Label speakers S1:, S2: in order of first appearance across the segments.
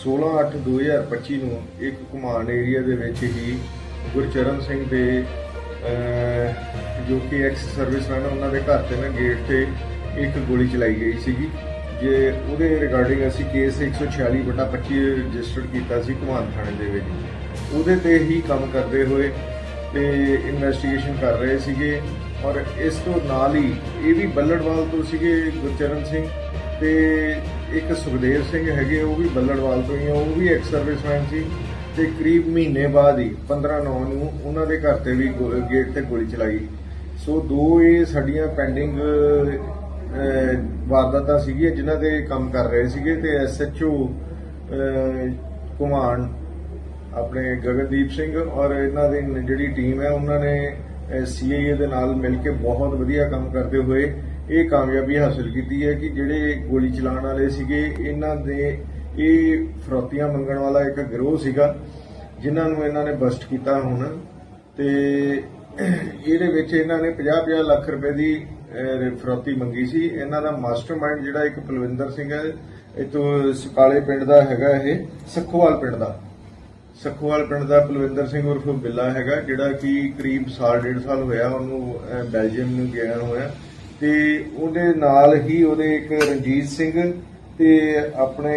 S1: 16/8/2025 ਨੂੰ ਇੱਕ ਕੁਮਾਨ ਏਰੀਆ ਦੇ ਵਿੱਚ ਹੀ ਗੁਰਚਰਨ ਸਿੰਘ ਦੇ ਜੋ ਕਿ ਐਕਸ ਸਰਵਿਸਮੈਨ ਉਹਨਾਂ ਦੇ ਘਰ ਤੇ ਨਾ ਗੇਟ ਤੇ ਇੱਕ ਗੋਲੀ ਚਲਾਈ ਗਈ ਸੀਗੀ। ਜੇ ਉਹਦੇ ਰਿਗਾਰਡਿੰਗ ਅਸੀਂ ਕੇਸ 146 ਬਟਾ 25 ਰਜਿਸਟਰਡ ਕੀਤਾ ਸੀ ਕੁਮਾਨ ਥਾਣੇ ਦੇ ਵਿੱਚ। ਉਹਦੇ ਤੇ ਹੀ ਕੰਮ ਕਰਦੇ ਹੋਏ ਤੇ ਇਨਵੈਸਟੀਗੇਸ਼ਨ ਕਰ ਰਹੇ ਸੀਗੇ। ਔਰ ਇਸ ਤੋਂ ਨਾਲ ਹੀ ਇਹ ਵੀ ਬੱਲੜਵਾਲ ਤੋਂ ਸੀਗੇ ਗੁਰਚਰਨ ਸਿੰਘ। ਤੇ ਇੱਕ ਸੁਖਦੇਵ ਸਿੰਘ ਹੈਗੇ, ਉਹ ਵੀ ਬੱਲੜਵਾਲ ਤੋਂ ਹੀ ਆ, ਉਹ ਵੀ ਐਕਸ ਸਰਵਿਸਮੈਨ ਸੀ ਤੇ ਕਰੀਬ ਮਹੀਨੇ ਬਾਅਦ ਹੀ 15 9 ਨੂੰ ਉਹਨਾਂ ਦੇ ਘਰ ਤੇ ਵੀ ਗੋ- ਗੇਟ ਤੇ ਗੋਲੀ ਚਲਾਈ। ਸੋ ਦੋ ਇਹ ਸਾਡੀਆਂ ਪੈਂਡਿੰਗ ਵਾਰਦਾਤਾਂ ਸੀਗੀਆਂ ਜਿਨ੍ਹਾਂ ਤੇ ਕੰਮ ਕਰ ਰਹੇ ਸੀਗੇ ਤੇ ਐਸਐਚਓ ਕੁਮਾਨ, ਆਪਣੇ ਗਗਨਦੀਪ ਸਿੰਘ ਔਰ ਇਹਨਾਂ ਦੀ ਜਿਹੜੀ ਟੀਮ ਹੈ, ਉਹਨਾਂ ਨੇ ਸੀਆਈਏ ਦੇ ਨਾਲ ਮਿਲ ਕੇ ਬਹੁਤ ਵਧੀਆ ਕੰਮ ਕਰਦੇ ਹੋਏ ਇਹ ਕਾਮਯਾਬੀ ਹਾਸਲ ਕੀਤੀ ਹੈ ਕਿ ਜਿਹੜੇ ਗੋਲੀ ਚਲਾਉਣ ਵਾਲੇ ਸੀਗੇ, ਇਹਨਾਂ ਦੇ ਇਹ ਫਰੋਤੀਆਂ ਮੰਗਣ ਵਾਲਾ ਇੱਕ ਗਿਰੋਹ ਸੀਗਾ, ਜਿਨ੍ਹਾਂ ਨੂੰ ਇਹਨਾਂ ਨੇ ਬਸਟ ਕੀਤਾ ਹੁਣ। ਤੇ ਇਹਦੇ ਵਿੱਚ ਇਹਨਾਂ ਨੇ 50-50 ਲੱਖ ਰੁਪਏ ਦੀ ਫਰੋਤੀ ਮੰਗੀ ਸੀ। ਇਹਨਾਂ ਦਾ ਮਾਸਟਰਮਾਈਂਡ ਜਿਹੜਾ ਇੱਕ ਪਲਵਿੰਦਰ ਸਿੰਘ ਹੈ, ਇਹ ਤੋਂ ਸਕਾਲੇ ਪਿੰਡ ਦਾ ਹੈਗਾ ਇਹ, ਸਖੋਵਾਲ ਪਿੰਡ ਦਾ। ਸਖੋਵਾਲ ਪਿੰਡ ਦਾ ਪਲਵਿੰਦਰ ਸਿੰਘ ਉਰਫ ਬਿੱਲਾ ਹੈਗਾ, ਜਿਹੜਾ ਕਿ ਕਰੀਬ ਸਾਲ, ਡੇਢ ਸਾਲ ਹੋਇਆ ਉਹਨੂੰ ਬੈਲਜੀਅਮ ਨੂੰ ਗਿਆ ਹੋਇਆ। ਤੇ ਉਹਦੇ ਨਾਲ ਹੀ ਉਹਦੇ ਇੱਕ ਰਣਜੀਤ ਸਿੰਘ ਤੇ ਆਪਣੇ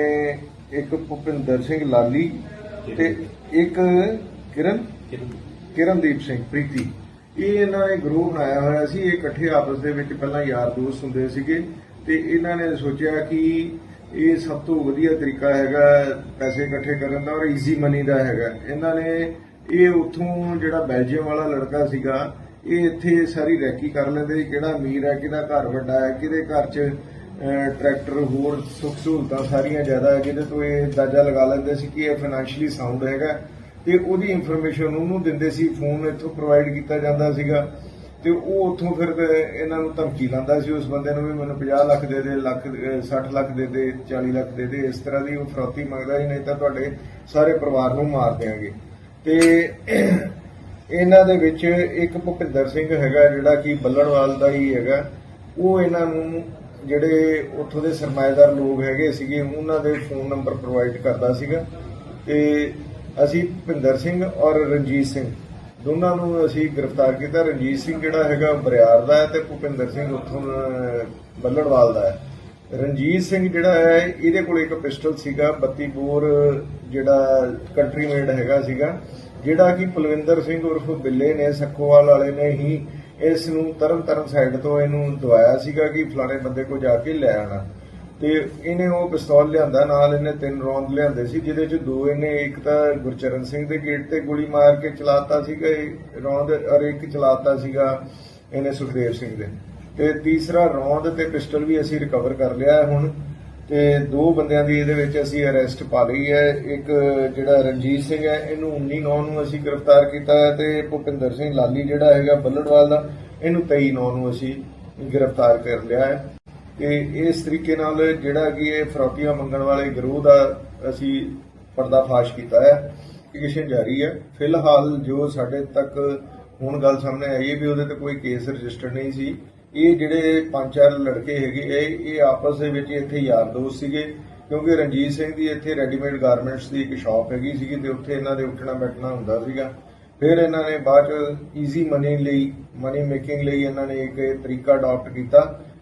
S1: ਇੱਕ ਭੁਪਿੰਦਰ ਸਿੰਘ ਲਾਲੀ ਤੇ ਇੱਕ ਕਿਰਨ ਕਿਰਨਦੀਪ ਸਿੰਘ ਪ੍ਰੀਤੀ। ਇਹ ਇਹਨਾਂ ਨੇ ਗਰੁੱਪ ਬਣਾਇਆ ਹੋਇਆ ਸੀ। ਇਹ ਇਕੱਠੇ ਆਪਸ ਦੇ ਵਿੱਚ ਪਹਿਲਾਂ ਯਾਰ ਦੋਸਤ ਹੁੰਦੇ ਸੀਗੇ ਤੇ ਇਹਨਾਂ ਨੇ ਸੋਚਿਆ ਕਿ ਇਹ ਸਭ ਤੋਂ ਵਧੀਆ ਤਰੀਕਾ ਹੈਗਾ ਪੈਸੇ ਇਕੱਠੇ ਕਰਨ ਦਾ ਔਰ ਈਜ਼ੀ ਮਨੀ ਦਾ ਹੈਗਾ। ਇਹਨਾਂ ਨੇ ਇਹ ਉੱਥੋਂ ਜਿਹੜਾ ਬੈਲਜੀਅਮ ਵਾਲਾ ਲੜਕਾ ਸੀਗਾ ਇਹ ਇੱਥੇ ਸਾਰੀ ਰੈਕੀ ਕਰ ਲੈਂਦੇ ਕਿਹੜਾ ਅਮੀਰ ਹੈ, ਕਿਹਦਾ ਘਰ ਵੱਡਾ ਹੈ, ਕਿਹਦੇ ਘਰ 'ਚ ਟਰੈਕਟਰ ਹੋਰ ਸੁੱਖ ਸਹੂਲਤਾਂ ਸਾਰੀਆਂ ਜ਼ਿਆਦਾ ਹੈ, ਜਿਹਦੇ ਤੋਂ ਇਹ ਅੰਦਾਜ਼ਾ ਲਗਾ ਲੈਂਦੇ ਸੀ ਕਿ ਇਹ ਫਾਈਨੈਂਸ਼ੀਅਲੀ ਸਾਊਂਡ ਹੈਗਾ। ਤੇ ਉਹਦੀ ਇਨਫੋਰਮੇਸ਼ਨ ਉਹਨੂੰ ਦਿੰਦੇ ਸੀ ਫੋਨ ਇੱਥੋਂ ਪ੍ਰੋਵਾਈਡ ਕੀਤਾ ਜਾਂਦਾ ਸੀਗਾ। ਤੇ ਉਹ ਉੱਥੋਂ ਫਿਰ ਇਹਨਾਂ ਨੂੰ ਧਮਕੀ ਲਾਉਂਦਾ ਸੀ, ਉਸ ਬੰਦੇ ਨੂੰ ਵੀ ਮੈਨੂੰ 50 ਲੱਖ ਦੇ ਦੇ, ਲੱਖ, ਅਹ 60 ਲੱਖ ਦੇ ਦੇ 40 ਲੱਖ ਦੇ ਦੇ, ਇਸ ਤਰ੍ਹਾਂ ਦੀ ਉਹ ਫਰੌਤੀ ਮੰਗਦਾ ਸੀ, ਨਹੀਂ ਤਾਂ ਤੁਹਾਡੇ ਸਾਰੇ ਪਰਿਵਾਰ ਨੂੰ ਮਾਰ ਦਿਆਂਗੇ। ਤੇ ਇਹਨਾਂ ਦੇ ਵਿੱਚ ਇੱਕ ਭੁਪਿੰਦਰ ਸਿੰਘ ਹੈਗਾ, ਜਿਹੜਾ ਕਿ ਬੱਲਣਵਾਲ ਦਾ ਹੀ ਹੈਗਾ। ਉਹ ਇਹਨਾਂ ਨੂੰ ਜਿਹੜੇ ਉੱਥੋਂ ਦੇ ਸਰਮਾਏਦਾਰ ਲੋਕ ਹੈਗੇ ਸੀਗੇ, ਉਹਨਾਂ ਦੇ ਫੋਨ ਨੰਬਰ ਪ੍ਰੋਵਾਈਡ ਕਰਦਾ ਸੀਗਾ। ਤੇ ਅਸੀਂ ਭਿੰਦਰ ਸਿੰਘ ਔਰ ਰਣਜੀਤ ਸਿੰਘ, ਦੋਨਾਂ ਨੂੰ ਅਸੀਂ ਗ੍ਰਿਫਤਾਰ ਕੀਤਾ। ਰਣਜੀਤ ਸਿੰਘ ਜਿਹੜਾ ਹੈਗਾ ਬਰਿਆਰ ਦਾ ਹੈ ਤੇ ਭੁਪਿੰਦਰ ਸਿੰਘ ਉੱਥੋਂ ਬੱਲੜਵਾਲ ਦਾ ਹੈ। ਰਣਜੀਤ ਸਿੰਘ ਜਿਹੜਾ ਹੈ, ਇਹਦੇ ਕੋਲ ਇੱਕ ਪਿਸਟਲ ਸੀਗਾ 32 ਬੋਰ ਜਿਹੜਾ ਕੰਟਰੀ ਮੇਡ ਹੈਗਾ ਸੀਗਾ। ਜਿਹੜਾ ਕਿ ਕੁਲਵਿੰਦਰ ਸਿੰਘ ਉਰਫ ਬਿੱਲੇ ਨੇ, ਸੱਖੋਵਾਲ ਵਾਲੇ ਨੇ ਹੀ ਇਸ ਨੂੰ ਤਰਨ ਤਰਨ ਸਾਈਡ ਤੋਂ ਇਹਨੂੰ ਦਵਾਇਆ ਸੀਗਾ ਕਿ ਫਲਾਣੇ ਬੰਦੇ ਕੋ ਜਾ ਕੇ ਲੈ ਆਣਾ ਤੇ ਇਹਨੇ ਉਹ ਪਿਸਤੌਲ ਲਿਆਂਦਾ, ਨਾਲ ਇਹਨੇ ਤਿੰਨ ਰੌਂਦ ਲਿਆਂਦੇ ਸੀ, ਜਿਹਦੇ ਚ ਦੋ ਇਹਨੇ, ਇੱਕ ਤਾਂ ਗੁਰਚਰਨ ਸਿੰਘ ਦੇ ਗੇਟ ਤੇ ਗੋਲੀ ਮਾਰ ਕੇ ਚਲਾਤਾ ਸੀਗਾ, ਇਹ ਰੌਂਦ, ਔਰ ਇੱਕ ਚਲਾਤਾ ਸੀਗਾ ਇਹਨੇ ਸੁਖਦੇਵ ਸਿੰਘ ਦੇ। ਤੇ ਤੀਸਰਾ ਰੌਂਦ ਤੇ ਪਿਸਟਲ ਵੀ ਅਸੀਂ ਰਿਕਵਰ ਕਰ ਲਿਆ ਹੁਣ। ਤੇ ਦੋ ਬੰਦਿਆਂ ਦੀ ਇਹਦੇ ਵਿੱਚ ਅਸੀਂ ਅਰੈਸਟ ਪਾ ਲਈ ਹੈ। ਇੱਕ ਜਿਹੜਾ ਰਣਜੀਤ ਸਿੰਘ ਹੈ, ਇਹਨੂੰ 19 ਨੌ ਨੂੰ ਅਸੀਂ ਗ੍ਰਿਫਤਾਰ ਕੀਤਾ ਹੈ ਤੇ ਭੁਪਿੰਦਰ ਸਿੰਘ ਲਾਲੀ ਜਿਹੜਾ ਹੈਗਾ ਬੱਲੜਵਾਲ ਦਾ, ਇਹਨੂੰ 23 ਨੌ ਨੂੰ ਅਸੀਂ ਗ੍ਰਿਫਤਾਰ ਕਰ ਲਿਆ ਹੈ। ਤੇ ਇਸ ਤਰੀਕੇ ਨਾਲ ਜਿਹੜਾ ਕਿ ਇਹ ਫਰੋਤੀਆਂ ਮੰਗਣ ਵਾਲੇ ਗਰੋਹ ਦਾ ਅਸੀਂ ਪਰਦਾਫਾਸ਼ ਕੀਤਾ ਹੈ ਇਨਵੈਸਟੀਗੇਸ਼ਨ ਜਾਰੀ ਹੈ। ਫਿਲਹਾਲ ਜੋ ਸਾਡੇ ਤੱਕ ਹੁਣ ਗੱਲ ਸਾਹਮਣੇ ਆਈ ਹੈ ਵੀ ਉਹਦੇ ਤੇ ਕੋਈ ਕੇਸ ਰਜਿਸਟਰ ਨਹੀਂ ਸੀ। ਇਹ ਜਿਹੜੇ ਪੰਜ ਚਾਰ ਲੜਕੇ ਹੈਗੇ, ਇਹ ਇਹ ਆਪਸ ਦੇ ਵਿੱਚ ਇੱਥੇ ਯਾਰ ਦੋਸਤ ਸੀਗੇ, ਕਿਉਂਕਿ ਰਣਜੀਤ ਸਿੰਘ ਦੀ ਇੱਥੇ ਰੈਡੀਮੇਡ ਗਾਰਮੈਂਟਸ ਦੀ ਇੱਕ ਸ਼ਾਪ ਹੈਗੀ ਸੀਗੀ ਤੇ ਉੱਥੇ ਇਹਨਾਂ ਦੇ ਉੱਠਣਾ ਬੈਠਣਾ ਹੁੰਦਾ ਸੀਗਾ। ਫਿਰ ਇਹਨਾਂ ਨੇ ਬਾਅਦ ਚ ਈਜ਼ੀ ਮਨੀ ਲਈ ਮਨੀ ਮੇਕਿੰਗ ਲਈ ਇਹਨਾਂ ਨੇ ਇੱਕ ਇਹ ਤਰੀਕਾ ਅਡਾਪਟ ਕੀਤਾ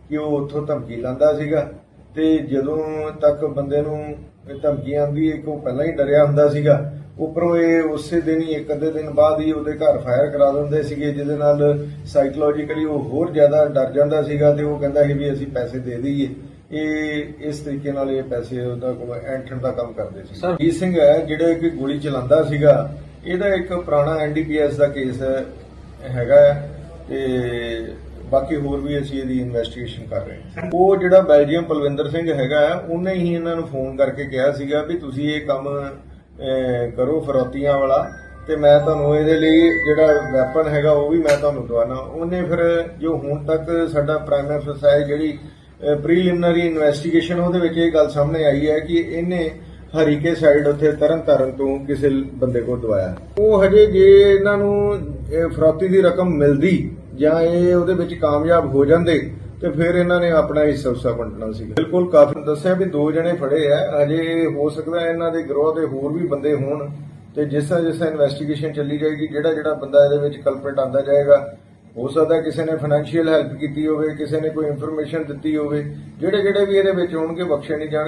S1: ਕਿ ਉਹ ਉੱਥੋਂ ਧਮਕੀ ਲਾਂਦਾ ਸੀਗਾ ਤੇ ਜਦੋਂ ਤੱਕ ਬੰਦੇ ਨੂੰ ਧਮਕੀ ਆਉਂਦੀ ਇੱਕ ਉਹ ਪਹਿਲਾਂ ਹੀ ਡਰਿਆ ਹੁੰਦਾ ਸੀਗਾ। ਉੱਪਰੋਂ ਇਹ ਉਸੇ ਦਿਨ ਹੀ ਇੱਕ ਅੱਧੇ ਦਿਨ ਬਾਅਦ ਹੀ ਉਹਦੇ ਘਰ ਫਾਇਰ ਕਰਾ ਦਿੰਦੇ ਸੀਗੇ ਜਿਹਦੇ ਨਾਲ ਸਾਈਕੋਲੋਜੀਕਲੀ ਉਹ ਹੋਰ ਜ਼ਿਆਦਾ ਡਰ ਜਾਂਦਾ ਸੀਗਾ ਤੇ ਉਹ ਕਹਿੰਦਾ ਸੀ ਵੀ ਅਸੀਂ ਪੈਸੇ ਦੇ ਦਈਏ। ਇਹ ਇਸ ਤਰੀਕੇ ਨਾਲ ਇਹ ਪੈਸੇ ਉਹਦਾ ਕੋਲ ਐਂਠਣ ਦਾ ਕੰਮ ਕਰਦੇ ਸੀ।
S2: Sir-
S1: ਜੀ ਸਿੰਘ ਹੈ ਜਿਹੜਾ ਕਿ ਗੋਲੀ ਚਲਾਉਂਦਾ ਸੀਗਾ ਇਹਦਾ ਇੱਕ ਪੁਰਾਣਾ ਐਨਡੀਪੀਐਸ ਦਾ ਕੇਸ ਹੈਗਾ ਹੈ ਤੇ ਬਾਕੀ ਹੋਰ ਵੀ ਅਸੀਂ ਇਹਦੀ ਇਨਵੈਸਟੀਗੇਸ਼ਨ ਕਰ ਰਹੇ ਹਾਂ। ਉਹ ਜਿਹੜਾ ਬੈਲਜੀਅਮ ਪਲਵਿੰਦਰ ਸਿੰਘ ਹੈਗਾ ਉਹਨੇ ਹੀ ਇਹਨਾਂ ਨੂੰ ਫੋਨ ਕਰਕੇ ਕਿਹਾ ਸੀਗਾ ਵੀ ਤੁਸੀਂ ਇਹ ਕੰਮ ਕਰੋ ਫਰੋਤੀਆਂ ਵਾਲਾ। ਤੇ ਮੈਂ ਤੁਹਾਨੂੰ ਇਹਦੇ ਲਈ ਜਿਹੜਾ ਵੈਪਨ ਹੈਗਾ, ਉਹ ਵੀ ਮੈਂ ਤੁਹਾਨੂੰ ਦਵਾਨਾ। ਉਹਨੇ ਫਿਰ ਜੋ ਹੁਣ ਤੱਕ ਸਾਡਾ ਪ੍ਰਾਈਮ ਅਫਸਰ ਹੈ, ਜਿਹੜੀ ਪ੍ਰੀਲਿਮਿਨਰੀ ਇਨਵੈਸਟੀਗੇਸ਼ਨ ਉਹਦੇ ਵਿੱਚ ਇਹ ਗੱਲ ਸਾਹਮਣੇ ਆਈ ਹੈ ਕਿ ਇਹਨੇ ਹਰੀਕੇ ਸਾਈਡ ਉੱਥੇ ਤਰਨ ਤਾਰਨ ਤੋਂ ਕਿਸੇ ਬੰਦੇ ਕੋਲ ਦਵਾਇਆ। ਉਹ ਹਜੇ ਜੇ ਇਹਨਾਂ ਨੂੰ ਫਰੋਤੀ ਦੀ ਰਕਮ ਮਿਲਦੀ ਜਾਂ ਇਹ ਉਹਦੇ ਵਿੱਚ ਕਾਮਯਾਬ ਹੋ ਜਾਂਦੇ ਤੇ ਫਿਰ ਇਹਨਾਂ ਨੇ ਆਪਣਾ ਹਿੱਸਾ ਉਸਾ ਵੰਡਣਾ ਸੀ। ਬਿਲਕੁਲ ਕਾਫੀ ਦੱਸਿਆ ਵੀ ਦੋ ਜਣੇ ਫੜੇ ਆ। ਅਜੇ ਹੋ ਸਕਦਾ ਹੈ ਇਹਨਾਂ ਦੇ ਗਰੋਹ ਦੇ ਹੋਰ ਵੀ ਬੰਦੇ ਹੋਣ ਤੇ ਜਿਸ ਤਰ੍ਹਾਂ ਜਿਸ ਤਰ੍ਹਾਂ ਇਨਵੈਸਟੀਗੇਸ਼ਨ ਚੱਲੀ ਜਾਏਗੀ, ਜਿਹੜਾ ਜਿਹੜਾ ਬੰਦਾ ਇਹਦੇ ਵਿੱਚ ਕਲਪਰੇਟ ਆਂਦਾ ਜਾਏਗਾ, ਹੋ ਸਕਦਾ ਕਿਸੇ ਨੇ ਫਾਈਨੈਂਸ਼ੀਅਲ ਹੈਲਪ ਕੀਤੀ ਹੋਵੇ, ਕਿਸੇ ਨੇ ਕੋਈ ਇਨਫੋਰਮੇਸ਼ਨ ਦਿੱਤੀ ਹੋਵੇ, ਜਿਹੜੇ ਜਿਹੜੇ ਵੀ ਇਹਦੇ ਵਿੱਚ ਹੋਣਗੇ ਬਖਸ਼ੇ ਨਹੀਂ ਜਾਣਗੇ